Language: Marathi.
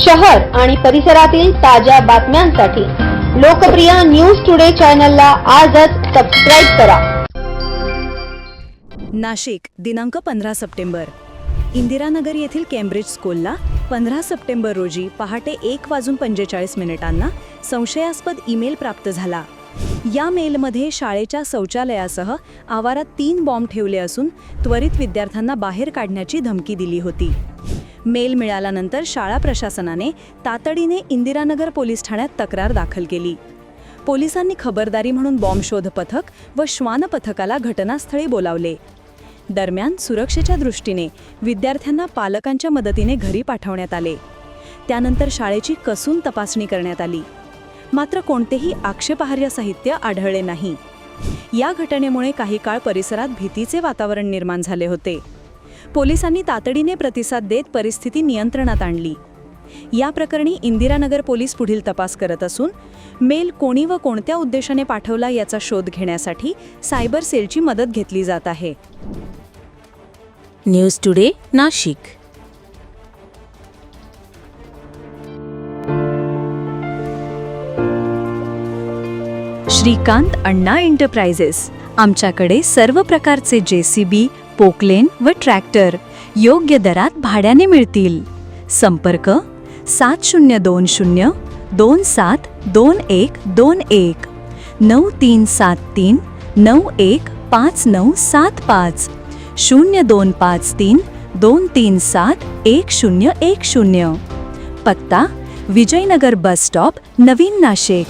शहर आणि परिसरातील ताज्या बातम्यांसाठी लोकप्रिय न्यूज टुडे चॅनलला आजच सबस्क्राईब करा. नाशिक दिनांक पंधरा सप्टेंबर. इंदिरानगर येथील केम्ब्रिज स्कूलला पंधरा सप्टेंबर रोजी पहाटे एक वाजून पंचेचाळीस मिनिटांना संशयास्पद ईमेल प्राप्त झाला. या मेलमध्ये शाळेच्या शौचालयासह आवारात तीन बॉम्ब ठेवले असून त्वरित विद्यार्थ्यांना बाहेर काढण्याची धमकी दिली होती. मेल मिळाल्यानंतर शाळा प्रशासनाने तातडीने इंदिरानगर पोलीस ठाण्यात तक्रार दाखल केली. पोलिसांनी खबरदारी म्हणून बॉम्ब शोध पथक व श्वान पथकाला घटनास्थळी बोलावले. दरम्यान सुरक्षेच्या दृष्टीने विद्यार्थ्यांना पालकांच्या मदतीने घरी पाठवण्यात आले. त्यानंतर शाळेची कसून तपासणी करण्यात आली. मात्र कोणतेही आक्षेपार्ह साहित्य आढळले नाही. या घटनेमुळे काही काळ परिसरात भीतीचे वातावरण निर्माण झाले होते. पोलिसांनी तातडीने प्रतिसाद देत परिस्थिती नियंत्रणात आणली. या प्रकरणी इंदिरानगर पोलीस पुढील तपास करत असून मेल कोणी व कोणत्या उद्देशाने पाठवला याचा शोध घेण्यासाठी सायबर सेलची मदत घेतली जात आहे. News today Nashik. Shrikant Anna enterprises आमच्याकडे सर्व प्रकारचे जे सी बी पोकलेन व ट्रॅक्टर योग्य दरात भाड्याने मिळतील. संपर्क सात शून्य दोन शून्य दोन सात दोन एक दोन एक. नऊ तीन सात तीन नऊ एक पाच नऊ सात पाच. शून्य दोन पाच तीन दोन तीन सात एक शून्य एक शून्य. पत्ता विजयनगर बस स्टॉप नवीन नाशिक.